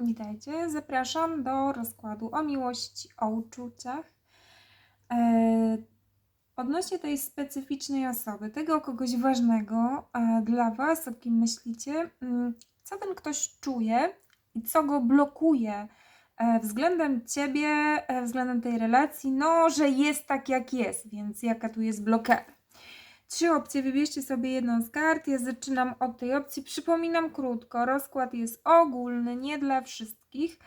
Witajcie, zapraszam do rozkładu o miłości, o uczuciach. E, odnośnie tej specyficznej osoby, tego kogoś ważnego dla Was, o kim myślicie, mm, co ten ktoś czuje i co go blokuje e, względem Ciebie, e, względem tej relacji, no, że jest tak jak jest, więc jaka tu jest blokada. Trzy opcje, wybierzcie sobie jedną z kart. Ja zaczynam od tej opcji. Przypominam krótko, rozkład jest ogólny, nie dla wszystkich.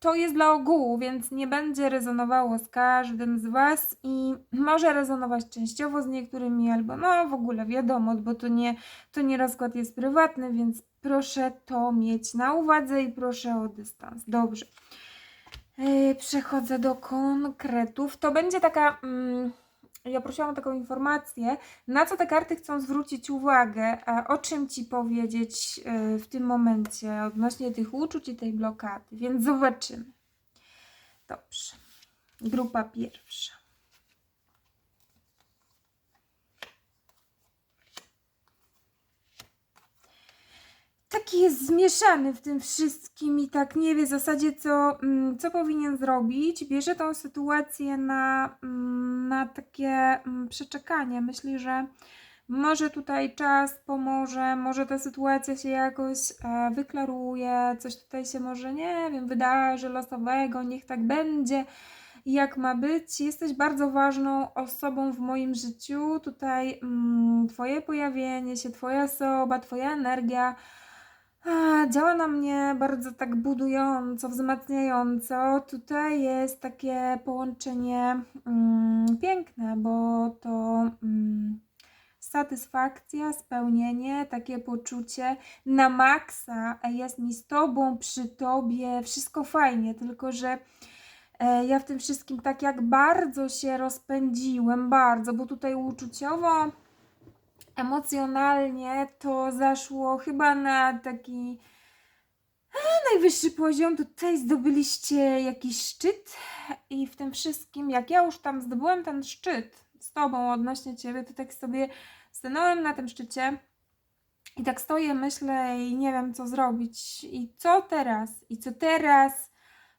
To jest dla ogółu, więc nie będzie rezonowało z każdym z Was i może rezonować częściowo z niektórymi, albo no w ogóle wiadomo, bo to nie, to nie rozkład jest prywatny, więc proszę to mieć na uwadze i proszę o dystans. Dobrze. Yy, Przechodzę do konkretów. To będzie taka. Mm, ja prosiłam o taką informację, na co te karty chcą zwrócić uwagę, a o czym ci powiedzieć e, w tym momencie odnośnie tych uczuć i tej blokady. Więc zobaczymy. Dobrze. Grupa pierwsza. Taki jest zmieszany w tym wszystkim i tak nie wie w zasadzie, co, mm, co powinien zrobić. Bierze tą sytuację na, mm, na takie mm, przeczekanie. Myśli, że może tutaj czas pomoże, może ta sytuacja się jakoś e, wyklaruje, coś tutaj się może, nie wiem, wydarzy losowego, niech tak będzie, jak ma być. Jesteś bardzo ważną osobą w moim życiu. Tutaj mm, Twoje pojawienie się, Twoja osoba, Twoja energia działa na mnie bardzo tak budująco, wzmacniająco. Tutaj jest takie połączenie mm, piękne, bo to mm, satysfakcja, spełnienie, takie poczucie na maksa jest mi z tobą, przy tobie, wszystko fajnie, tylko że e, ja w tym wszystkim tak jak bardzo się rozpędziłem, bardzo, bo tutaj uczuciowo emocjonalnie to zaszło chyba na taki najwyższy poziom. Tutaj zdobyliście jakiś szczyt i w tym wszystkim, jak ja już tam zdobyłem ten szczyt z tobą odnośnie ciebie, to tak sobie stanąłem na tym szczycie i tak stoję, myślę i nie wiem co zrobić. I co teraz? I co teraz?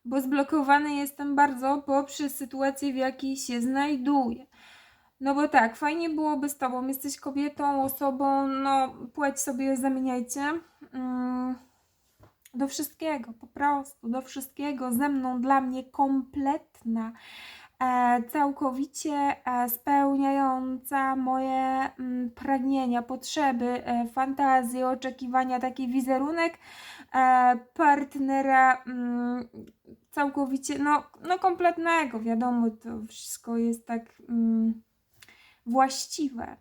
Bo zblokowany jestem bardzo poprzez sytuację, w jakiej się znajduję. No bo tak, fajnie byłoby z tobą. Jesteś kobietą, osobą, no płeć sobie zamieniajcie. Mm, do wszystkiego, po prostu, do wszystkiego. Ze mną dla mnie kompletna, e, całkowicie e, spełniająca moje mm, pragnienia, potrzeby, e, fantazje, oczekiwania, taki wizerunek partnera mm, całkowicie, no, no kompletnego. Wiadomo, to wszystko jest tak. Właściwe.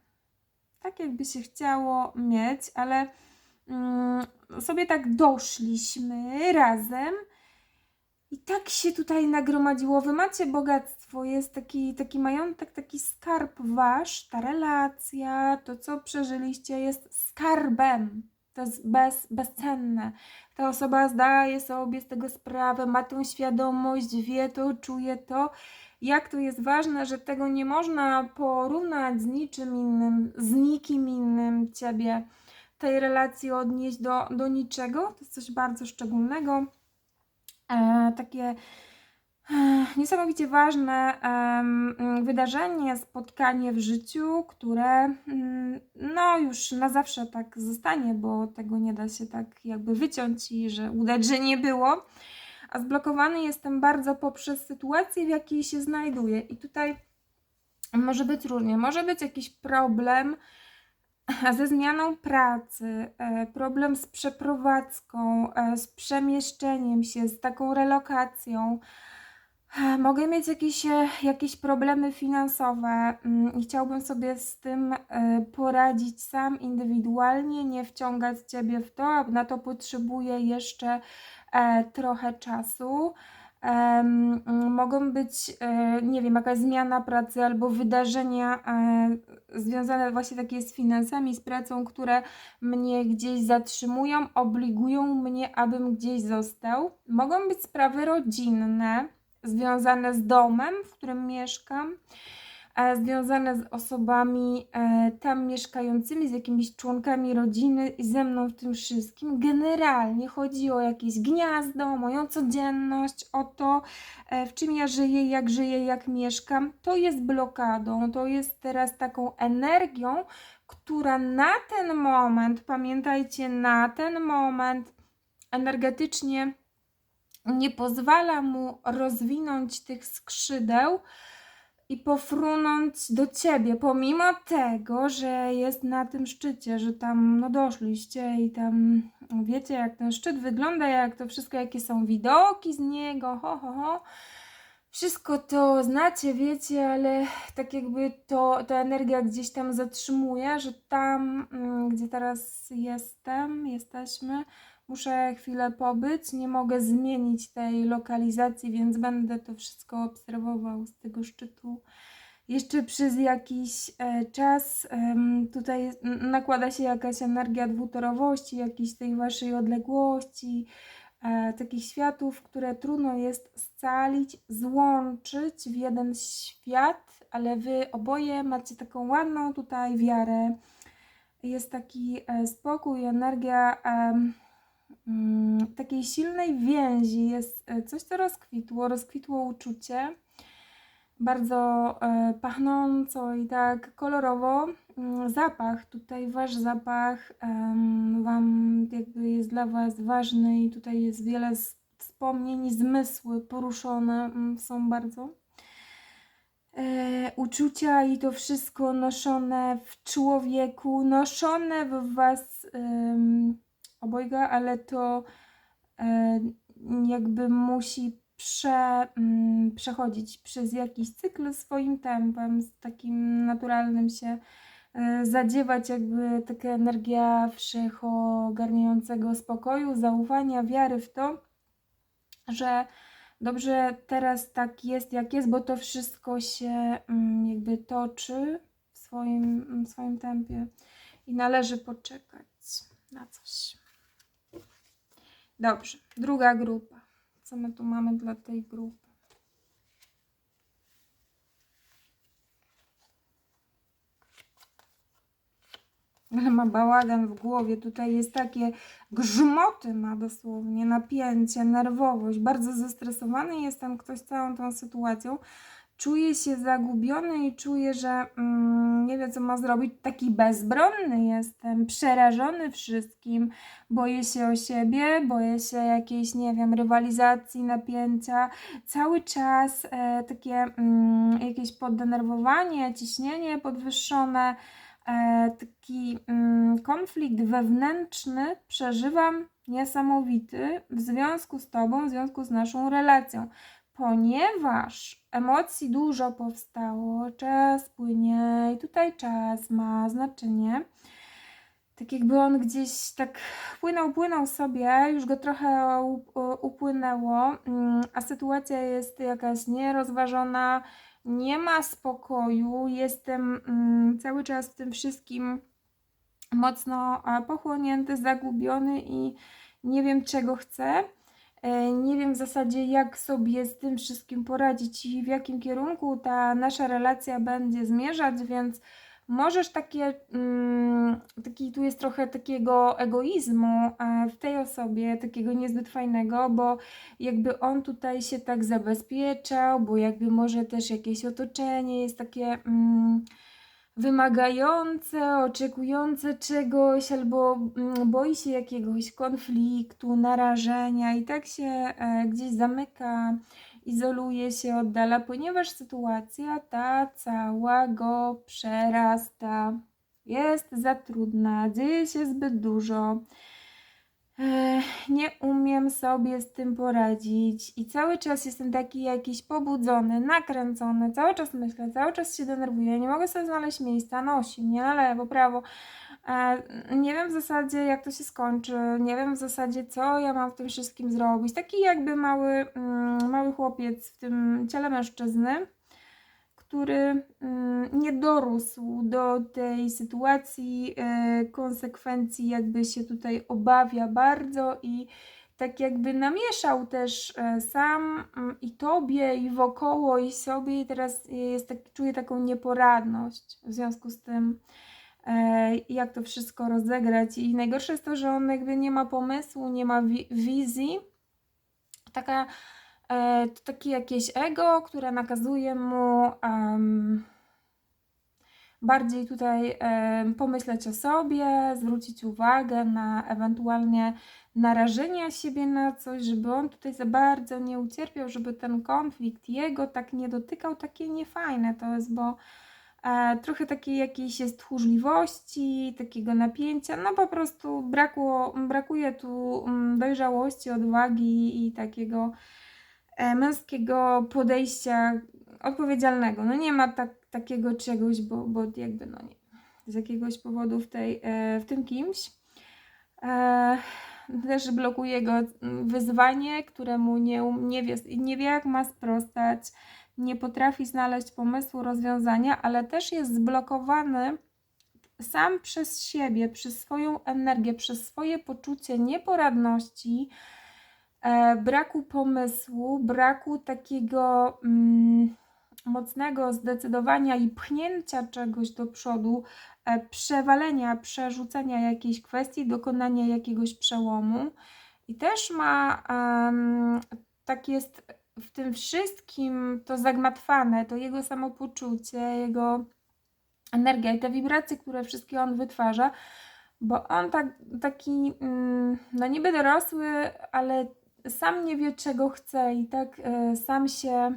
Tak jakby się chciało mieć, ale mm, sobie tak doszliśmy razem i tak się tutaj nagromadziło. Wy macie bogactwo, jest taki, taki majątek, taki skarb wasz, ta relacja, to co przeżyliście jest skarbem. To jest bez, bezcenne. Ta osoba zdaje sobie z tego sprawę, ma tą świadomość, wie to, czuje to jak to jest ważne, że tego nie można porównać z niczym innym, z nikim innym ciebie, tej relacji odnieść do, do niczego. To jest coś bardzo szczególnego. E, takie niesamowicie ważne wydarzenie, spotkanie w życiu, które mm, no już na zawsze tak zostanie, bo tego nie da się tak jakby wyciąć i że udać, że nie było a zblokowany jestem bardzo poprzez sytuację, w jakiej się znajduję. I tutaj może być różnie. Może być jakiś problem ze zmianą pracy, e, problem z przeprowadzką, e, z przemieszczeniem się, z taką relokacją. E, mogę mieć jakieś, jakieś problemy finansowe mm, i chciałbym sobie z tym poradzić sam indywidualnie, nie wciągać Ciebie w to, a na to potrzebuję jeszcze e, trochę czasu. E, mogą być, e, nie wiem, jakaś zmiana pracy albo wydarzenia e, związane właśnie takie z finansami, z pracą, które mnie gdzieś zatrzymują, obligują mnie, abym gdzieś został. Mogą być sprawy rodzinne, związane z domem, w którym mieszkam e, związane z osobami e, tam mieszkającymi, z jakimiś członkami rodziny i ze mną w tym wszystkim. Generalnie chodzi o jakieś gniazdo, moją codzienność, o to, e, w czym ja żyję, jak żyję, jak mieszkam. To jest blokadą, to jest teraz taką energią, która na ten moment, pamiętajcie, na ten moment energetycznie nie pozwala mu rozwinąć tych skrzydeł i pofrunąć do ciebie, pomimo tego, że jest na tym szczycie, że tam no doszliście i tam wiecie, jak ten szczyt wygląda, jak to wszystko, jakie są widoki z niego, ho, ho, ho. Wszystko to znacie, wiecie, ale tak jakby to, ta energia gdzieś tam zatrzymuje, że tam, mm, gdzie teraz jestem, jesteśmy, muszę chwilę pobyć, nie mogę zmienić tej lokalizacji, więc będę to wszystko obserwował z tego szczytu. Jeszcze przez jakiś e, czas tutaj nakłada się jakaś energia dwutorowości, jakiejś tej waszej odległości, e, takich światów, które trudno jest scalić, złączyć w jeden świat, ale wy oboje macie taką ładną tutaj wiarę. Jest taki e, spokój, energia mm, takiej silnej więzi. Jest e, coś, co rozkwitło, rozkwitło uczucie. Bardzo pachnąco i tak kolorowo. Mm, Zapach, tutaj wasz zapach wam jakby jest dla was ważny i tutaj jest wiele wspomnień, zmysły poruszone mm, są bardzo. E, uczucia i to wszystko noszone w człowieku, noszone w was em, obojga, ale to e, jakby musi prze, mm, przechodzić przez jakiś cykl swoim tempem, z takim naturalnym się zadziewać jakby taka energia wszechogarniającego spokoju, zaufania, wiary w to, że dobrze teraz tak jest, jak jest, bo to wszystko się mm, jakby toczy w swoim, w swoim tempie i należy poczekać na coś. Dobrze, druga grupa. Co my tu mamy dla tej grupy? Ma bałagan w głowie. Tutaj jest takie grzmoty ma dosłownie, napięcie, nerwowość. Bardzo zestresowany jest ten ktoś całą tą sytuacją. Czuje się zagubiony i czuje, że mm, nie wie, co ma zrobić. Taki bezbronny jestem, przerażony wszystkim. Boję się o siebie, boję się jakiejś, nie wiem, rywalizacji, napięcia. Cały czas e, takie mm, jakieś poddenerwowanie, ciśnienie podwyższone taki mm, konflikt wewnętrzny przeżywam niesamowity w związku z Tobą, w związku z naszą relacją, ponieważ emocji dużo powstało, czas płynie i tutaj czas ma znaczenie. Tak jakby on gdzieś tak płynął, płynął sobie, już go trochę up- upłynęło, mm, a sytuacja jest jakaś nierozważona, nie ma spokoju, jestem mm, cały czas w tym wszystkim mocno e, pochłonięty, zagubiony i nie wiem czego chcę. E, Nie wiem w zasadzie, jak sobie z tym wszystkim poradzić i w jakim kierunku ta nasza relacja będzie zmierzać, więc możesz takie, mm, taki, tu jest trochę takiego egoizmu e, w tej osobie, takiego niezbyt fajnego, bo jakby on tutaj się tak zabezpieczał, bo jakby może też jakieś otoczenie jest takie mm, wymagające, oczekujące czegoś, albo mm, boi się jakiegoś konfliktu, narażenia i tak się e, gdzieś zamyka, izoluje się, oddala, ponieważ sytuacja ta cała go przerasta. Jest za trudna, dzieje się zbyt dużo. Nie umiem sobie z tym poradzić i cały czas jestem taki jakiś pobudzony, nakręcony, cały czas myślę, cały czas się denerwuję, nie mogę sobie znaleźć miejsca, nosi mnie na lewo, prawo. E, nie wiem w zasadzie jak to się skończy, nie wiem w zasadzie co ja mam w tym wszystkim zrobić. Taki jakby mały, mm, mały chłopiec w tym ciele mężczyzny, który mm, nie dorósł do tej sytuacji, e, konsekwencji jakby się tutaj obawia bardzo i tak jakby namieszał też e, sam mm, i tobie, i wokoło, i sobie, i teraz jest tak, czuję taką nieporadność w związku z tym, jak to wszystko rozegrać. I najgorsze jest to, że on jakby nie ma pomysłu, nie ma wi- wizji. Taka, e, to takie jakieś ego, które nakazuje mu em, bardziej tutaj em, pomyśleć o sobie, zwrócić uwagę na ewentualnie narażenia siebie na coś, żeby on tutaj za bardzo nie ucierpiał, żeby ten konflikt jego tak nie dotykał, takie niefajne to jest, bo e, trochę takiej jakiejś jest tchórzliwości, takiego napięcia, no po prostu brakło, brakuje tu mm, dojrzałości, odwagi i takiego e, męskiego podejścia odpowiedzialnego. No nie ma tak, takiego czegoś, bo, bo jakby no nie, z jakiegoś powodu w, tej, e, w tym kimś. E, też blokuje go mm, wyzwanie, któremu nie, um- nie, wie, nie wie, jak ma sprostać, nie potrafi znaleźć pomysłu, rozwiązania, ale też jest zblokowany sam przez siebie, przez swoją energię, przez swoje poczucie nieporadności, e, braku pomysłu, braku takiego mm, mocnego zdecydowania i pchnięcia czegoś do przodu, e, przewalenia, przerzucenia jakiejś kwestii, dokonania jakiegoś przełomu. I też ma, em, tak jest w tym wszystkim to zagmatwane, to jego samopoczucie, jego energia i te wibracje, które wszystkie on wytwarza, bo on tak, taki, mm, no niby dorosły, ale sam nie wie, czego chce i tak e, sam się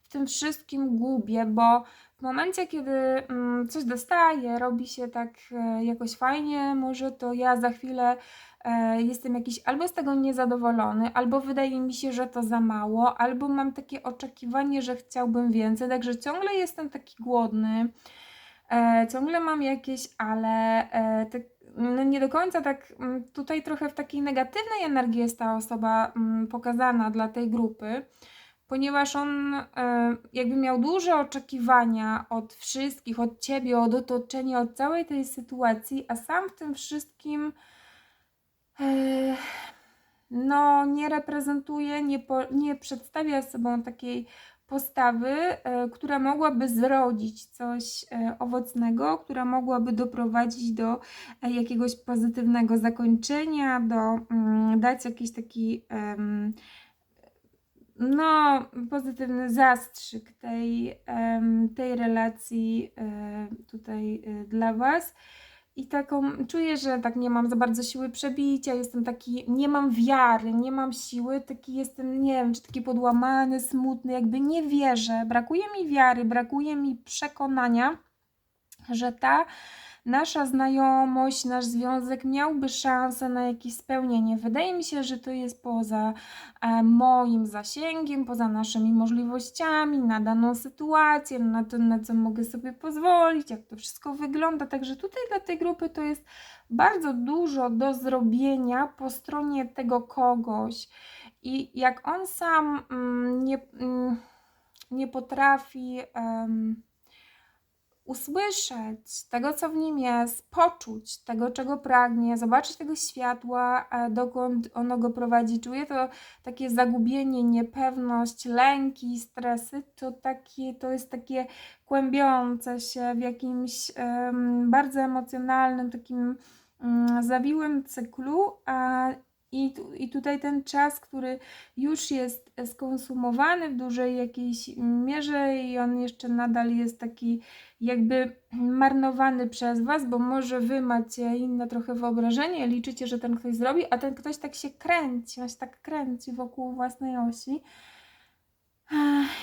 w tym wszystkim gubię, bo w momencie, kiedy mm, coś dostaję, robi się tak e, jakoś fajnie, może to ja za chwilę jestem jakiś albo z tego niezadowolony, albo wydaje mi się, że to za mało, albo mam takie oczekiwanie, że chciałbym więcej, także ciągle jestem taki głodny. E, ciągle mam jakieś, ale e, no nie do końca tak mm, tutaj trochę w takiej negatywnej energii jest ta osoba mm, pokazana dla tej grupy, ponieważ on e, jakby miał duże oczekiwania od wszystkich, od ciebie, od otoczenia, od całej tej sytuacji, a sam w tym wszystkim e, no nie reprezentuje, nie, po, nie przedstawia sobą takiej postawy, e, która mogłaby zrodzić coś e, owocnego, która mogłaby doprowadzić do jakiegoś pozytywnego zakończenia, do mm, dać jakiś taki no, pozytywny zastrzyk tej, tej relacji tutaj dla Was. I taką czuję, że tak nie mam za bardzo siły przebicia, jestem taki, nie mam wiary, nie mam siły, taki jestem, nie wiem, czy taki podłamany, smutny, jakby nie wierzę. Brakuje mi wiary, brakuje mi przekonania, że ta nasza znajomość, nasz związek miałby szansę na jakieś spełnienie. Wydaje mi się, że to jest poza e, moim zasięgiem, poza naszymi możliwościami, na daną sytuację, na to, na co mogę sobie pozwolić, jak to wszystko wygląda. Także tutaj dla tej grupy to jest bardzo dużo do zrobienia po stronie tego kogoś. I jak on sam mm, nie, mm, nie potrafi. em, usłyszeć tego, co w nim jest, poczuć tego, czego pragnie, zobaczyć tego światła, dokąd ono go prowadzi. Czuję to takie zagubienie, niepewność, lęki, stresy, to, takie, to jest takie kłębiące się w jakimś em, bardzo emocjonalnym, takim mm, zawiłym cyklu, a i, tu- I tutaj ten czas, który już jest skonsumowany w dużej jakiejś mierze i on jeszcze nadal jest taki jakby marnowany przez Was, bo może Wy macie inne trochę wyobrażenie, liczycie, że ten ktoś zrobi, a ten ktoś tak się kręci, on się tak kręci wokół własnej osi.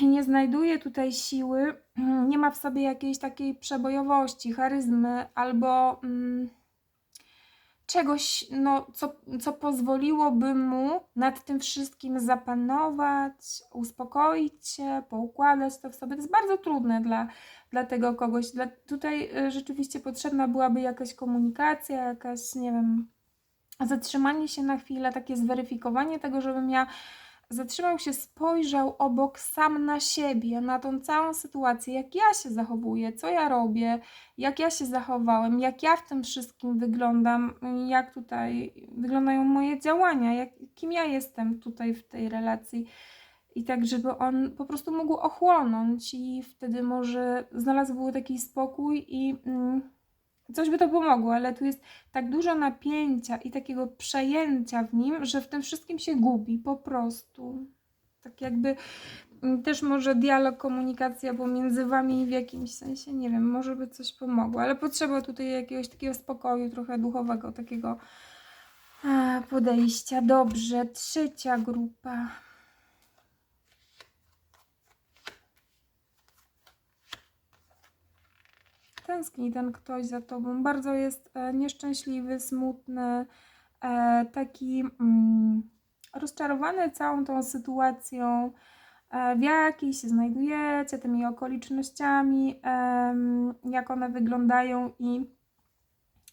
I nie znajduje tutaj siły, nie ma w sobie jakiejś takiej przebojowości, charyzmy albo... Mm, czegoś, no, co, co pozwoliłoby mu nad tym wszystkim zapanować, uspokoić się, poukładać to w sobie. To jest bardzo trudne dla, dla tego kogoś. Dla, tutaj y, rzeczywiście potrzebna byłaby jakaś komunikacja, jakaś, nie wiem, zatrzymanie się na chwilę, takie zweryfikowanie tego, żebym ja zatrzymał się, spojrzał obok sam na siebie, na tą całą sytuację, jak ja się zachowuję, co ja robię, jak ja się zachowałem, jak ja w tym wszystkim wyglądam, jak tutaj wyglądają moje działania, jak, kim ja jestem tutaj w tej relacji. I tak, żeby on po prostu mógł ochłonąć, i wtedy może znalazł taki spokój i mm, coś by to pomogło, ale tu jest tak dużo napięcia i takiego przejęcia w nim, że w tym wszystkim się gubi po prostu. Tak jakby mm, też może dialog, komunikacja pomiędzy wami w jakimś sensie, nie wiem, może by coś pomogło, ale potrzeba tutaj jakiegoś takiego spokoju, trochę duchowego, takiego e, podejścia. Dobrze, trzecia grupa. Tęskni ten ktoś za tobą, bardzo jest e, nieszczęśliwy, smutny, e, taki mm, rozczarowany całą tą sytuacją, e, w jakiej się znajdujecie, tymi okolicznościami, jak one wyglądają i,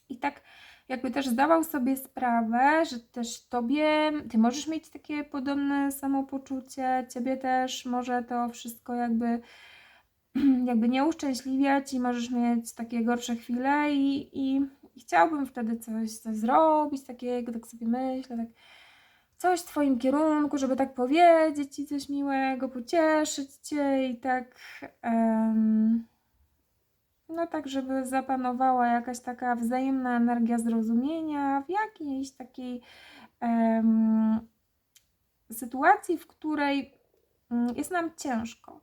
i tak jakby też zdawał sobie sprawę, że też tobie, ty możesz mieć takie podobne samopoczucie, ciebie też może to wszystko jakby jakby nie uszczęśliwiać i możesz mieć takie gorsze chwile i, i, i chciałbym wtedy coś, zrobić takiego, tak sobie myślę, tak coś w Twoim kierunku, żeby tak powiedzieć Ci coś miłego, pocieszyć Cię i tak um, no tak, żeby zapanowała jakaś taka wzajemna energia zrozumienia w jakiejś takiej um, sytuacji, w której um, jest nam ciężko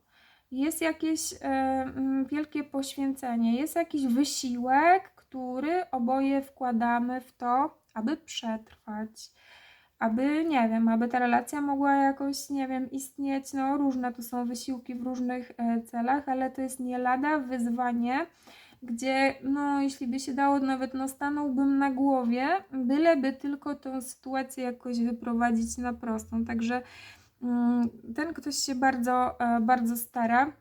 jest jakieś e, wielkie poświęcenie, jest jakiś wysiłek, który oboje wkładamy w to, aby przetrwać, aby, nie wiem, aby ta relacja mogła jakoś, nie wiem, istnieć. No, różne tu są wysiłki w różnych e, celach, ale to jest nie lada wyzwanie, gdzie, no, jeśli by się dało, nawet no, stanąłbym na głowie, byleby tylko tę sytuację jakoś wyprowadzić na prostą. Także Mm, ten ktoś się bardzo, e, bardzo stara.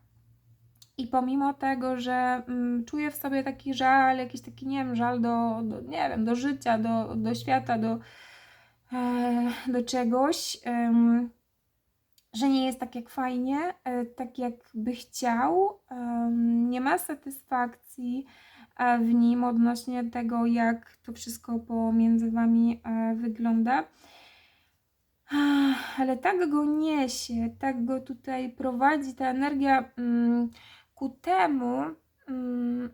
I pomimo tego, że mm, czuje w sobie taki żal, jakiś taki, nie wiem, żal do, do nie wiem, do życia, do, do świata, do, e, do czegoś, że nie jest tak jak fajnie, e, tak jak by chciał, nie ma satysfakcji w nim odnośnie tego, jak to wszystko pomiędzy wami wygląda ale tak go niesie, tak go tutaj prowadzi ta energia mm, ku temu, mm,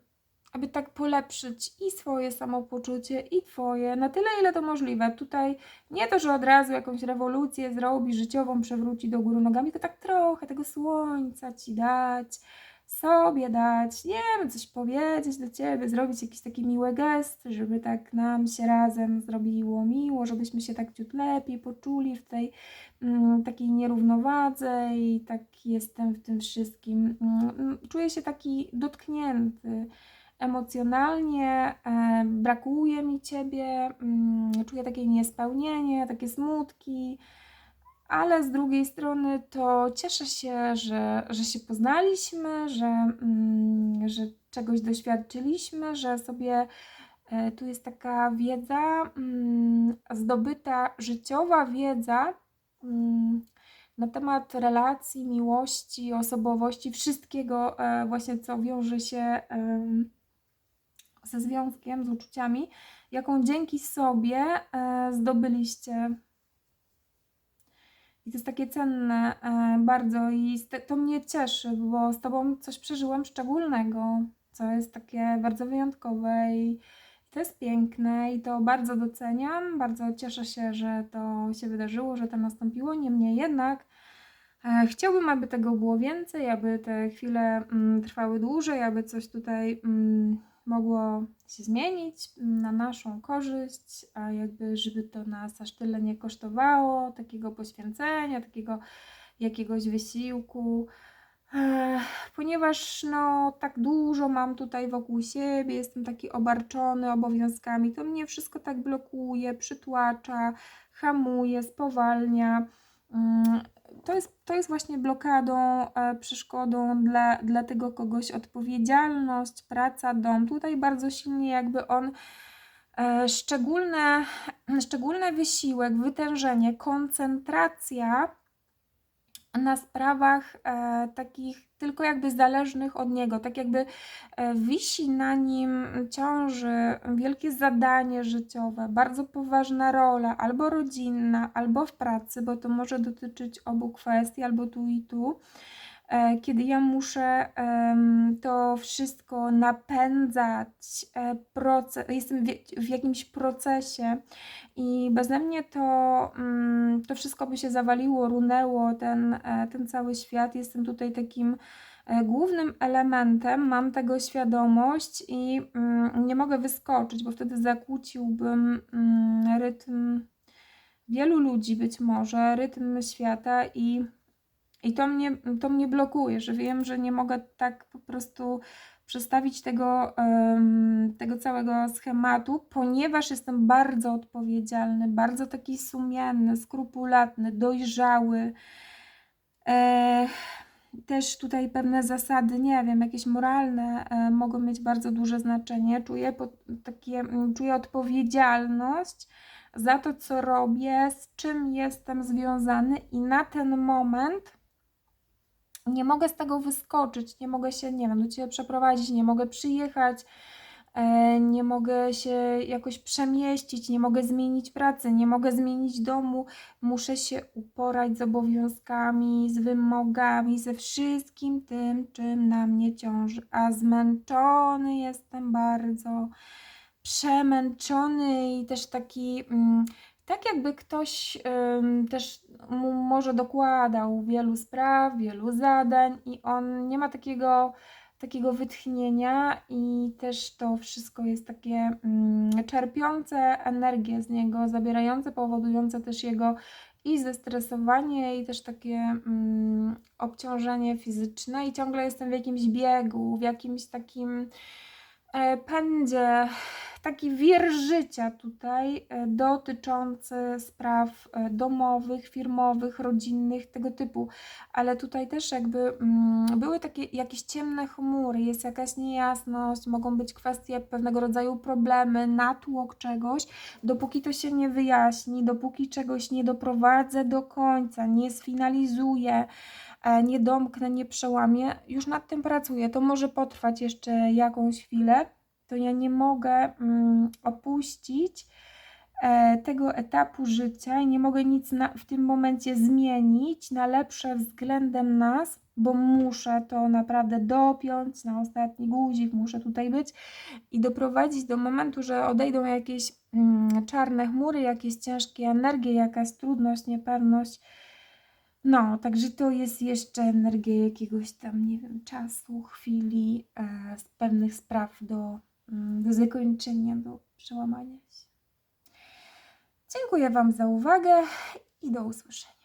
aby tak polepszyć i swoje samopoczucie, i twoje, na tyle, ile to możliwe. Tutaj nie to, że od razu jakąś rewolucję zrobi, życiową, przewróci do góry nogami, tylko tak trochę tego słońca ci dać, sobie dać, nie wiem, coś powiedzieć do ciebie, zrobić jakiś taki miły gest, żeby tak nam się razem zrobiło miło, żebyśmy się tak ciut lepiej poczuli w tej mm, takiej nierównowadze i tak jestem w tym wszystkim. Mm, czuję się taki dotknięty emocjonalnie, e, brakuje mi ciebie, mm, czuję takie niespełnienie, takie smutki ale z drugiej strony to cieszę się, że, że się poznaliśmy, że, mm, że czegoś doświadczyliśmy, że sobie e, tu jest taka wiedza, mm, zdobyta życiowa wiedza mm, na temat relacji, miłości, osobowości, wszystkiego e, właśnie, co wiąże się ze związkiem, z uczuciami, jaką dzięki sobie e, zdobyliście i to jest takie cenne e, bardzo i to mnie cieszy, bo z Tobą coś przeżyłam szczególnego, co jest takie bardzo wyjątkowe i to jest piękne i to bardzo doceniam. Bardzo cieszę się, że to się wydarzyło, że to nastąpiło. Niemniej jednak e, chciałbym, aby tego było więcej, aby te chwile mm, trwały dłużej, aby coś tutaj mm, mogło się zmienić na naszą korzyść, a jakby, żeby to nas aż tyle nie kosztowało, takiego poświęcenia, takiego jakiegoś wysiłku. Ponieważ no, tak dużo mam tutaj wokół siebie, jestem taki obarczony obowiązkami, to mnie wszystko tak blokuje, przytłacza, hamuje, spowalnia. To jest, to jest właśnie blokadą, e, przeszkodą dla, dla tego kogoś odpowiedzialność, praca, dom. Tutaj bardzo silnie jakby on e, szczególne, szczególny wysiłek, wytężenie, koncentracja na sprawach e, takich tylko jakby zależnych od niego, tak jakby e, wisi na nim, ciąży wielkie zadanie życiowe, bardzo poważna rola, albo rodzinna, albo w pracy, bo to może dotyczyć obu kwestii, albo tu i tu. E, kiedy ja muszę to wszystko napędzać, e, jestem w, jakimś procesie i beze mnie to, mm, to wszystko by się zawaliło, runęło, ten, e, ten cały świat. Jestem tutaj takim głównym elementem, mam tego świadomość i mm, nie mogę wyskoczyć, bo wtedy zakłóciłbym mm, rytm wielu ludzi być może, rytm świata i i to mnie, to mnie blokuje, że wiem, że nie mogę tak po prostu przestawić tego, tego całego schematu, ponieważ jestem bardzo odpowiedzialny, bardzo taki sumienny, skrupulatny, dojrzały. Też tutaj pewne zasady, nie wiem, jakieś moralne e, mogą mieć bardzo duże znaczenie. Czuję, takie, mm, czuję odpowiedzialność za to, co robię, z czym jestem związany, i na ten moment nie mogę z tego wyskoczyć, nie mogę się, nie wiem, do Ciebie przeprowadzić, nie mogę przyjechać, e, nie mogę się jakoś przemieścić, nie mogę zmienić pracy, nie mogę zmienić domu, muszę się uporać z obowiązkami, z wymogami, ze wszystkim tym, czym na mnie ciąży, a zmęczony jestem bardzo, przemęczony i też taki... Mm, tak jakby ktoś też mu może dokładał wielu spraw, wielu zadań i on nie ma takiego, takiego wytchnienia i też to wszystko jest takie ym, czerpiące energię z niego, zabierające, powodujące też jego i zestresowanie i też takie ym, obciążenie fizyczne. I ciągle jestem w jakimś biegu, w jakimś takim pędzie taki wir życia tutaj e, dotyczący spraw e, domowych, firmowych, rodzinnych, tego typu. Ale tutaj też jakby mm, były takie jakieś ciemne chmury, jest jakaś niejasność, mogą być kwestie pewnego rodzaju problemy, natłok czegoś. Dopóki to się nie wyjaśni, dopóki czegoś nie doprowadzę do końca, nie sfinalizuję, e, nie domknę, nie przełamię, już nad tym pracuję. To może potrwać jeszcze jakąś chwilę to ja nie mogę mm, opuścić e, tego etapu życia i nie mogę nic na, w tym momencie zmienić na lepsze względem nas, bo muszę to naprawdę dopiąć na ostatni guzik, muszę tutaj być i doprowadzić do momentu, że odejdą jakieś mm, czarne chmury, jakieś ciężkie energie, jakaś trudność, niepewność. No, także to jest jeszcze energia jakiegoś tam, nie wiem, czasu, chwili, e, z pewnych spraw do Mm, do zakończenia, do przełamania się. Dziękuję Wam za uwagę i do usłyszenia.